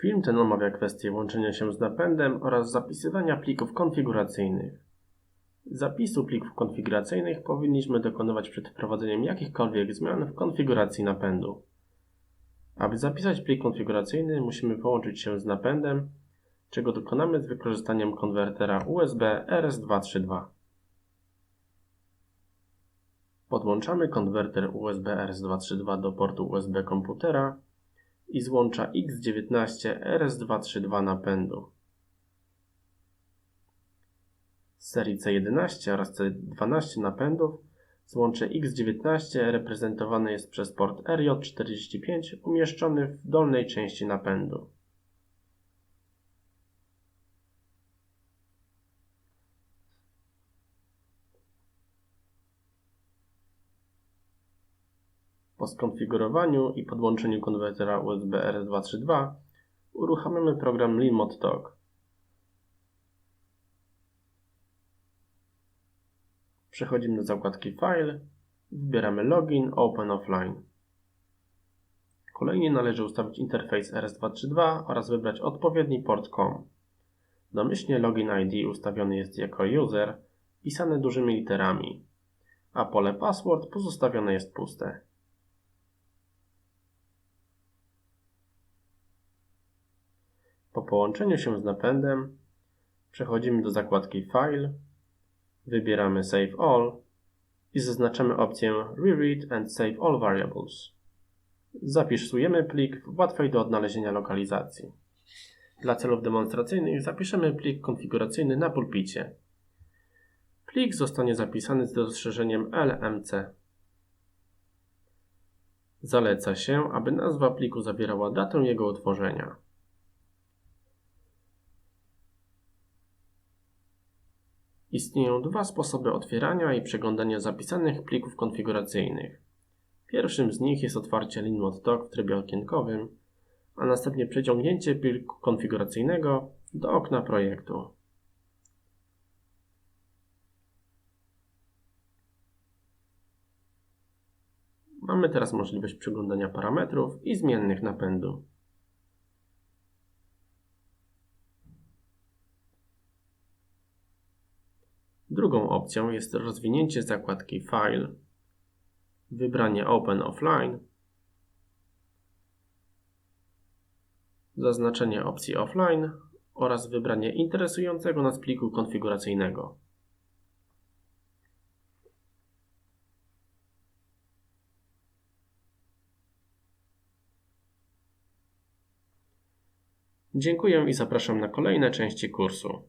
Film ten omawia kwestię łączenia się z napędem oraz zapisywania plików konfiguracyjnych. Zapisu plików konfiguracyjnych powinniśmy dokonywać przed wprowadzeniem jakichkolwiek zmian w konfiguracji napędu. Aby zapisać plik konfiguracyjny, musimy połączyć się z napędem, czego dokonamy z wykorzystaniem konwertera USB RS232. Podłączamy konwerter USB RS232 do portu USB komputera i złącza X19 RS232 napędu. Z serii C11 oraz C12 napędów złącze X19 reprezentowane jest przez port RJ45 umieszczony w dolnej części napędu. Po skonfigurowaniu i podłączeniu konwertera USB RS232 uruchamiamy program LeanMod Talk. Przechodzimy do zakładki File, wybieramy Login, Open Offline. Kolejnie należy ustawić interfejs RS232 oraz wybrać odpowiedni port COM. Domyślnie Login ID ustawiony jest jako user, pisane dużymi literami, a pole password pozostawione jest puste. Po połączeniu się z napędem przechodzimy do zakładki File, wybieramy Save All i zaznaczamy opcję Reread and Save All Variables. Zapisujemy plik w łatwej do odnalezienia lokalizacji. Dla celów demonstracyjnych zapiszemy plik konfiguracyjny na pulpicie. Plik zostanie zapisany z dostrzeżeniem LMC. Zaleca się, aby nazwa pliku zawierała datę jego utworzenia. Istnieją dwa sposoby otwierania i przeglądania zapisanych plików konfiguracyjnych. Pierwszym z nich jest otwarcie LinMod w trybie okienkowym, a następnie przeciągnięcie pliku konfiguracyjnego do okna projektu. Mamy teraz możliwość przeglądania parametrów i zmiennych napędu. Drugą opcją jest rozwinięcie zakładki File, wybranie Open Offline, zaznaczenie opcji Offline oraz wybranie interesującego nas pliku konfiguracyjnego. Dziękuję i zapraszam na kolejne części kursu.